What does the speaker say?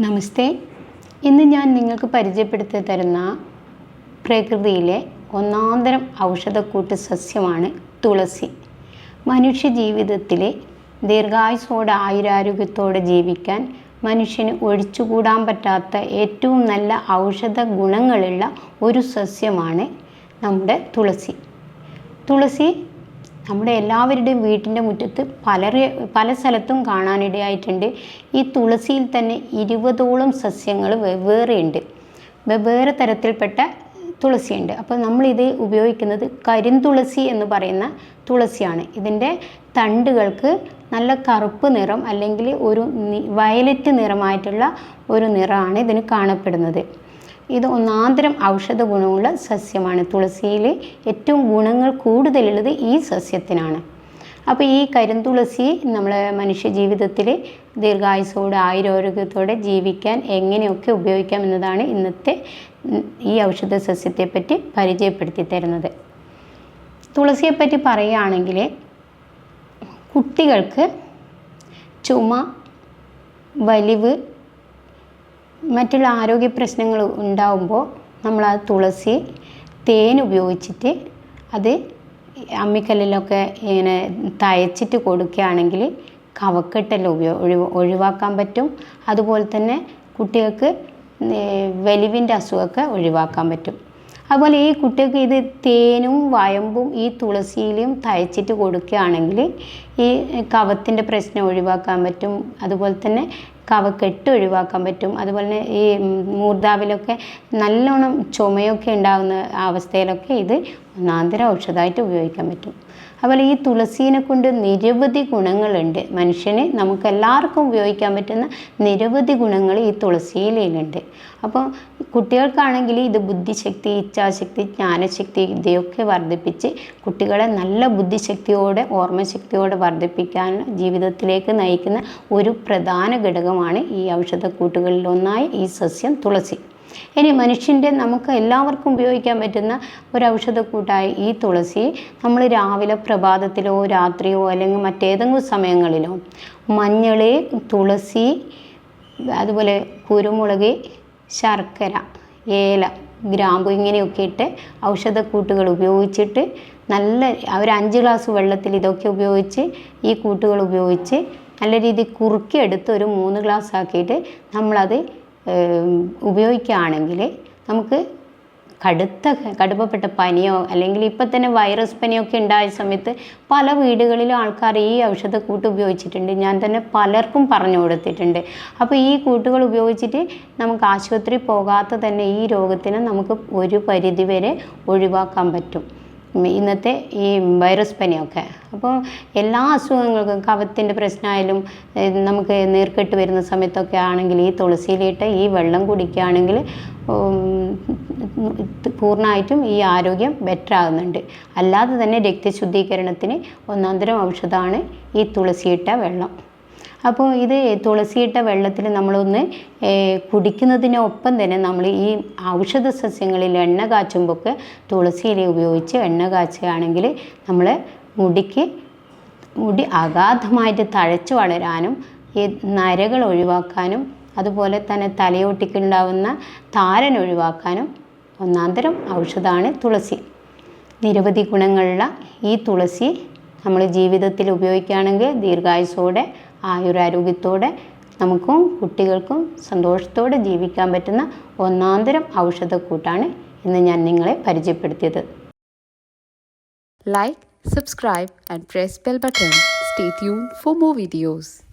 നമസ്തേ. ഇന്ന് ഞാൻ നിങ്ങൾക്ക് പരിചയപ്പെടുത്തി തരുന്ന പ്രകൃതിയിലെ ഒന്നാന്തരം ഔഷധക്കൂട്ട് സസ്യമാണ് തുളസി. മനുഷ്യ ജീവിതത്തിലെ ദീർഘായുസോടെ ആയുരാരോഗ്യത്തോടെ ജീവിക്കാൻ മനുഷ്യന് ഒഴിച്ചുകൂടാൻ പറ്റാത്ത ഏറ്റവും നല്ല ഔഷധ ഗുണങ്ങളുള്ള ഒരു സസ്യമാണ് നമ്മുടെ തുളസി. തുളസി നമ്മുടെ എല്ലാവരുടെയും വീട്ടിന്റെ മുറ്റത്ത് പലരെ പല സ്ഥലത്തും കാണാനിടയായിട്ടുണ്ട്. ഈ തുളസിയിൽ തന്നെ ഇരുപതോളം സസ്യങ്ങൾ വെവ്വേറെയുണ്ട്. വെവ്വേറെ തരത്തിൽപ്പെട്ട തുളസിയുണ്ട്. അപ്പോൾ നമ്മളിത് ഉപയോഗിക്കുന്നത് കരിന്തുളസി എന്ന് പറയുന്ന തുളസിയാണ്. ഇതിന്റെ തണ്ടുകൾക്ക് നല്ല കറുപ്പ് നിറം അല്ലെങ്കിൽ ഒരു വയലറ്റ് നിറമായിട്ടുള്ള ഒരു നിറമാണ് ഇതിന് കാണപ്പെടുന്നത്. ഇത് ഒന്നാന്തരം ഔഷധ ഗുണമുള്ള സസ്യമാണ്. തുളസിയിലെ ഏറ്റവും ഗുണങ്ങൾ കൂടുതലുള്ളത് ഈ സസ്യത്തിനാണ്. അപ്പോൾ ഈ കരിന്തുളസി നമ്മളെ മനുഷ്യ ജീവിതത്തിൽ ദീർഘായുസോടെ ആയുരാരോഗ്യത്തോടെ ജീവിക്കാൻ എങ്ങനെയൊക്കെ ഉപയോഗിക്കാം എന്നതാണ് ഇന്നത്തെ ഈ ഔഷധ സസ്യത്തെപ്പറ്റി പരിചയപ്പെടുത്തി തരുന്നത്. തുളസിയെപ്പറ്റി പറയുകയാണെങ്കിൽ കുട്ടികൾക്ക് ചുമ വലിവ് മറ്റുള്ള ആരോഗ്യ പ്രശ്നങ്ങൾ ഉണ്ടാവുമ്പോൾ നമ്മൾ ആ തുളസി തേൻ ഉപയോഗിച്ചിട്ട് അത് അമ്മിക്കല്ലിലൊക്കെ ഇങ്ങനെ തയച്ചിട്ട് കൊടുക്കുകയാണെങ്കിൽ കവക്കെട്ടെല്ലാം ഉപയോഗ ഒഴിവ് ഒഴിവാക്കാൻ പറ്റും. അതുപോലെ തന്നെ കുട്ടികൾക്ക് വലിവിന്റെ അസുഖമൊക്കെ ഒഴിവാക്കാൻ പറ്റും. അതുപോലെ ഈ കുട്ടികൾക്ക് ഇത് തേനും വയമ്പും ഈ തുളസിയിലും തയ്ച്ചിട്ട് കൊടുക്കുകയാണെങ്കിൽ ഈ കവത്തിന്റെ പ്രശ്നം ഒഴിവാക്കാൻ പറ്റും. അതുപോലെ തന്നെ കവക്കെട്ട് ഒഴിവാക്കാൻ പറ്റും. അതുപോലെ തന്നെ ഈ മൂർധാവിലൊക്കെ നല്ലോണം ചുമയൊക്കെ ഉണ്ടാകുന്ന അവസ്ഥയിലൊക്കെ ഇത് ഒന്നാന്തര ഔഷധമായിട്ട് ഉപയോഗിക്കാൻ പറ്റും. അതുപോലെ ഈ തുളസീനെ കൊണ്ട് നിരവധി ഗുണങ്ങളുണ്ട്. മനുഷ്യന് നമുക്ക് എല്ലാവർക്കും ഉപയോഗിക്കാൻ പറ്റുന്ന നിരവധി ഗുണങ്ങൾ ഈ തുളസിയിലുണ്ട് അപ്പോൾ കുട്ടികൾക്കാണെങ്കിൽ ഇത് ബുദ്ധിശക്തി ഇച്ഛാശക്തി ജ്ഞാനശക്തി ഇതൊക്കെ വർദ്ധിപ്പിച്ച് കുട്ടികളെ നല്ല ബുദ്ധിശക്തിയോടെ ഓർമ്മശക്തിയോടെ വർദ്ധിപ്പിക്കാൻ ജീവിതത്തിലേക്ക് നയിക്കുന്ന ഒരു പ്രധാന ഘടകമാണ് ഈ ഔഷധക്കൂട്ടുകളിലൊന്നായ ഈ സസ്യം തുളസി. ഇനി മനുഷ്യന്റെ നമുക്ക് എല്ലാവർക്കും ഉപയോഗിക്കാൻ പറ്റുന്ന ഒരു ഔഷധക്കൂട്ടായി ഈ തുളസി നമ്മൾ രാവിലെ പ്രഭാതത്തിലോ രാത്രിയോ അല്ലെങ്കിൽ മറ്റേതെങ്കിലും സമയങ്ങളിലോ മഞ്ഞൾ തുളസി അതുപോലെ കുരുമുളക് ശർക്കര ഏല ഗ്രാമ്പു ഇങ്ങനെയൊക്കെ ഇട്ട് ഔഷധക്കൂട്ടുകൾ ഉപയോഗിച്ചിട്ട് നല്ല ഒരു അഞ്ച് ഗ്ലാസ് വെള്ളത്തിൽ ഇതൊക്കെ ഉപയോഗിച്ച് ഈ കൂട്ടുകൾ ഉപയോഗിച്ച് നല്ല രീതിയിൽ കുറുക്കിയെടുത്ത് ഒരു മൂന്ന് ഗ്ലാസ് ആക്കിയിട്ട് നമ്മളത് ഉപയോഗിക്കുകയാണെങ്കിൽ നമുക്ക് കടുത്ത കടുപ്പപ്പെട്ട പനിയോ അല്ലെങ്കിൽ ഇപ്പം തന്നെ വൈറസ് പനിയൊക്കെ ഉണ്ടായ സമയത്ത് പല വീടുകളിലും ആൾക്കാർ ഈ ഔഷധക്കൂട്ട് ഉപയോഗിച്ചിട്ടുണ്ട്. ഞാൻ തന്നെ പലർക്കും പറഞ്ഞു കൊടുത്തിട്ടുണ്ട്. അപ്പോൾ ഈ കൂട്ടുകൾ ഉപയോഗിച്ചിട്ട് നമുക്ക് ആശുപത്രി പോകാത്ത തന്നെ ഈ രോഗത്തിനെ നമുക്ക് ഒരു പരിധിവരെ ഒഴിവാക്കാൻ പറ്റും. ഇന്നത്തെ ഈ വൈറസ് പനിയൊക്കെ. അപ്പോൾ എല്ലാ അസുഖങ്ങൾക്കും കഫത്തിന്റെ പ്രശ്നമായാലും നമുക്ക് നീർക്കെട്ട് വരുന്ന സമയത്തൊക്കെ ആണെങ്കിൽ ഈ തുളസിയിലിട്ട് ഈ വെള്ളം കുടിക്കുകയാണെങ്കിൽ പൂർണമായിട്ടും ഈ ആരോഗ്യം ബെറ്റർ ആകുന്നുണ്ട്. അല്ലാതെ തന്നെ രക്തശുദ്ധീകരണത്തിന് ഒന്നാന്തരം ഔഷധമാണ് ഈ തുളസിയിട്ട വെള്ളം. അപ്പോൾ ഇത് തുളസിയിട്ട വെള്ളത്തിൽ നമ്മളൊന്ന് കുടിക്കുന്നതിനൊപ്പം തന്നെ നമ്മൾ ഈ ഔഷധ സസ്യങ്ങളിൽ എണ്ണ കാച്ചുമ്പോൾക്ക് തുളസിയില ഉപയോഗിച്ച് എണ്ണ കാച്ചുകയാണെങ്കിൽ നമ്മൾ മുടിക്ക് മുടി അഗാധമായിട്ട് തഴച്ചു വളരാനും ഈ നരകൾ ഒഴിവാക്കാനും അതുപോലെ തന്നെ തലയോട്ടിക്കുണ്ടാവുന്ന താരൻ ഒഴിവാക്കാനും ഒന്നാന്തരം ഔഷധമാണ് തുളസി. നിരവധി ഗുണങ്ങളുള്ള ഈ തുളസി നമ്മൾ ജീവിതത്തിൽ ഉപയോഗിക്കുകയാണെങ്കിൽ ദീർഘായുസോടെ ആയുരാരോഗ്യത്തോടെ നമുക്കും കുട്ടികൾക്കും സന്തോഷത്തോടെ ജീവിക്കാൻ പറ്റുന്ന ഒന്നാന്തരം ഔഷധക്കൂട്ടാണ് ഇന്ന് ഞാൻ നിങ്ങളെ പരിചയപ്പെടുത്തിയത് like subscribe and press bell button stay tune for more videos.